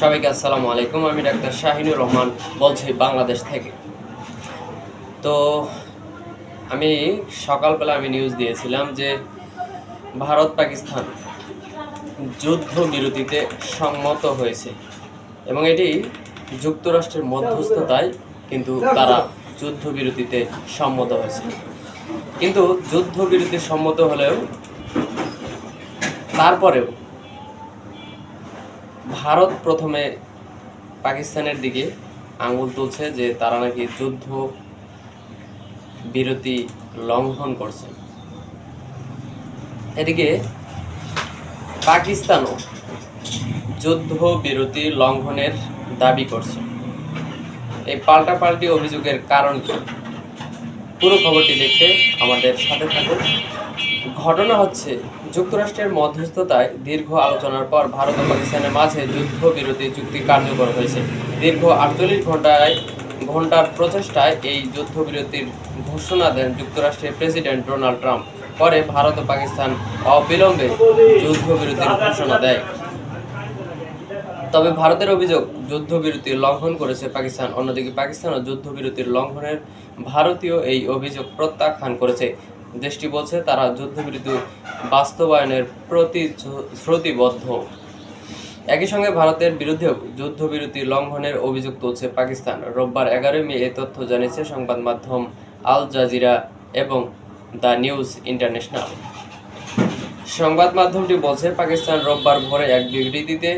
সবাইকে আসসালামু আলাইকুম। আমি ডাক্তার শাহিনুর রহমান বলছি বাংলাদেশ থেকে। তো আমি সকালবেলা আমি নিউজ দিয়েছিলাম যে ভারত পাকিস্তান যুদ্ধ বিরতিতে সম্মত হয়েছে এবং এটি যুক্তরাষ্ট্রের মধ্যস্থতায় কিন্তু তারা যুদ্ধ বিরতিতে সম্মত হয়েছে। কিন্তু যুদ্ধ বিরতি সম্মত হলেও তারপরেও ভারত প্রথমে পাকিস্তানের দিকে আঙুল তুলছে যে তারা নাকি যুদ্ধ বিরতি লঙ্ঘন করছে। এদিকে পাকিস্তানও যুদ্ধ বিরতি লঙ্ঘনের দাবি করছে। এই পাল্টাপাল্টি অভিযোগের কারণ কি? পুরো খবরটি দেখতে আমাদের সাথে থাকুন। ঘটনা হচ্ছে, যুক্তরাষ্ট্রের মধ্যস্থতায় দীর্ঘ আলোচনার পর ভারত ও পাকিস্তানের মাঝে যুদ্ধবিরতি চুক্তি কার্যকর হয়েছে। দীর্ঘ আটচল্লিশ ঘন্টায় ঘণ্টার প্রচেষ্টায় এই যুদ্ধবিরতির ঘোষণা দেন যুক্তরাষ্ট্রের প্রেসিডেন্ট ডোনাল্ড ট্রাম্প। পরে ভারত ও পাকিস্তান অবিলম্বে যুদ্ধবিরতির ঘোষণা দেয়। তবে ভারতের অভিযোগ, যুদ্ধবিরতি লঙ্ঘন করেছে পাকিস্তান। অন্যদিকে পাকিস্তানও যুদ্ধবিরতির লঙ্ঘনের ভারতীয় এই অভিযোগ প্রত্যাখ্যান করেছে। দেশটি বলছে, তারা যুদ্ধবিরতি বাস্তবায়নের প্রতি শ্রুতিবদ্ধ একই সঙ্গে ভারতের বিরুদ্ধেও যুদ্ধবিরতি লঙ্ঘনের অভিযোগ তুলছে পাকিস্তান। রোববার এগারোই মে এ তথ্য জানিয়েছে সংবাদ মাধ্যম আল জাজিরা এবং দ্য নিউজ ইন্টারন্যাশনাল। সংবাদ মাধ্যমটি বলছে, পাকিস্তান রোববার ভোরে এক বিবৃতিতে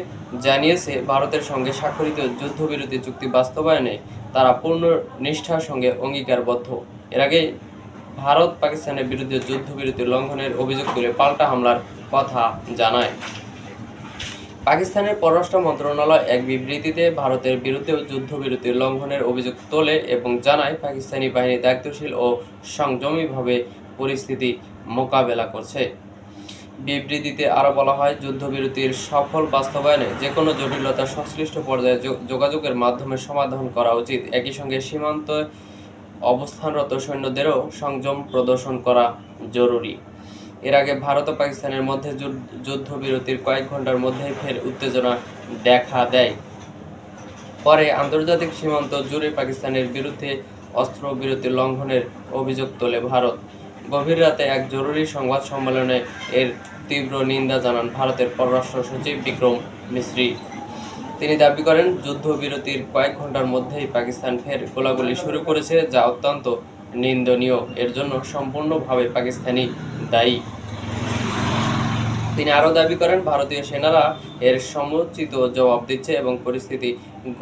জানিয়েছে, ভারতের সঙ্গে স্বাক্ষরিত যুদ্ধবিরতি চুক্তি বাস্তবায়নে তারা পূর্ণ নিষ্ঠার সঙ্গে অঙ্গীকারবদ্ধ। এর আগে ভারত পাকিস্তানের বিরুদ্ধে যুদ্ধবিরতি লঙ্ঘনের অভিযোগ তুলে পাল্টা হামলার কথা জানায়। পাকিস্তানের পররাষ্ট্র মন্ত্রণালয় এক বিবৃতিতে ভারতের বিরুদ্ধেও যুদ্ধবিরতি লঙ্ঘনের অভিযোগ তোলে এবং জানায়, পাকিস্তানি বাহিনী দায়িত্বশীল ও সংযমীভাবে পরিস্থিতি মোকাবেলা করছে। বিবৃতিতে আরও বলা হয়, যুদ্ধবিরতির সফল বাস্তবায়নে যে কোনো জটিলতা সংশ্লিষ্ট পর্যায়ে যোগাযোগের মাধ্যমে সমাধান করা উচিত। একই সঙ্গে সীমান্ত অবস্থানরত সৈন্যদেরও সংযম প্রদর্শন করা জরুরি। এর আগে ভারত ও পাকিস্তানের মধ্যে যুদ্ধ- যুদ্ধবিরতির কয়েক ঘণ্টার মধ্যেই ফের উত্তেজনা দেখা দেয়। পরে আন্তর্জাতিক সীমান্ত জুড়ে পাকিস্তানের বিরুদ্ধে অস্ত্রবিরতি লঙ্ঘনের অভিযোগ তোলে ভারত। গভীর রাতে এক জরুরি সংবাদ সম্মেলনে এর তীব্র নিন্দা জানান ভারতের পররাষ্ট্র সচিব বিক্রম মিশ্রি। তিনি দাবি করেন, যুদ্ধবিরতির কয়েক ঘণ্টার মধ্যেই পাকিস্তান ফের গোলাগুলি শুরু করেছে, যা অত্যন্ত নিন্দনীয়। এর জন্য সম্পূর্ণভাবে পাকিস্তানি দায়ী। তিনি আরও দাবি করেন, ভারতীয় সেনারা এর সমুচিত জবাব দিচ্ছে এবং পরিস্থিতি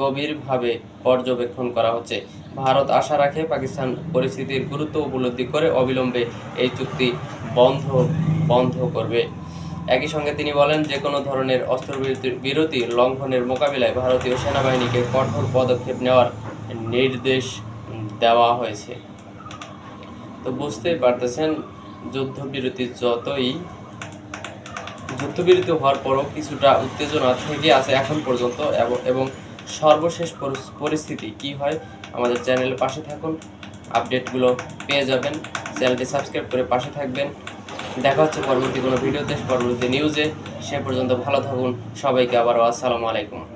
গভীরভাবে পর্যবেক্ষণ করা হচ্ছে। ভারত আশা রাখে পাকিস্তান পরিস্থিতির গুরুত্ব উপলব্ধি করে অবিলম্বে এই চুক্তি বন্ধ বন্ধ করবে। একই সঙ্গে তিনি বলেন, যে কোনো ধরনের অস্ত্রবিরতি বিরতি লঙ্ঘনের মোকাবিলায় ভারতীয় সেনাবাহিনীকে কঠোর পদক্ষেপ নেওয়ার নির্দেশ দেওয়া হয়েছে। তো বুঝতেই পারতেছেন, যুদ্ধবিরতি যতই যুদ্ধবিরতি হওয়ার পরও কিছুটা উত্তেজনা থেকে আছে এখন পর্যন্ত এবং- সর্বশেষ পরিস- পরিস্থিতি কি হয় আমাদের চ্যানেলের পাশে থাকুন। আপডেটগুলো পেয়ে যাবেন। চ্যানেলটি সাবস্ক্রাইব করে পাশে থাকবেন। দেখা হচ্ছে পরবর্তী কোনো ভিডিওতে, পরবর্তী নিউজে। সে পর্যন্ত ভালো থাকুন। সবাইকে আবারও আসসালামু আলাইকুম।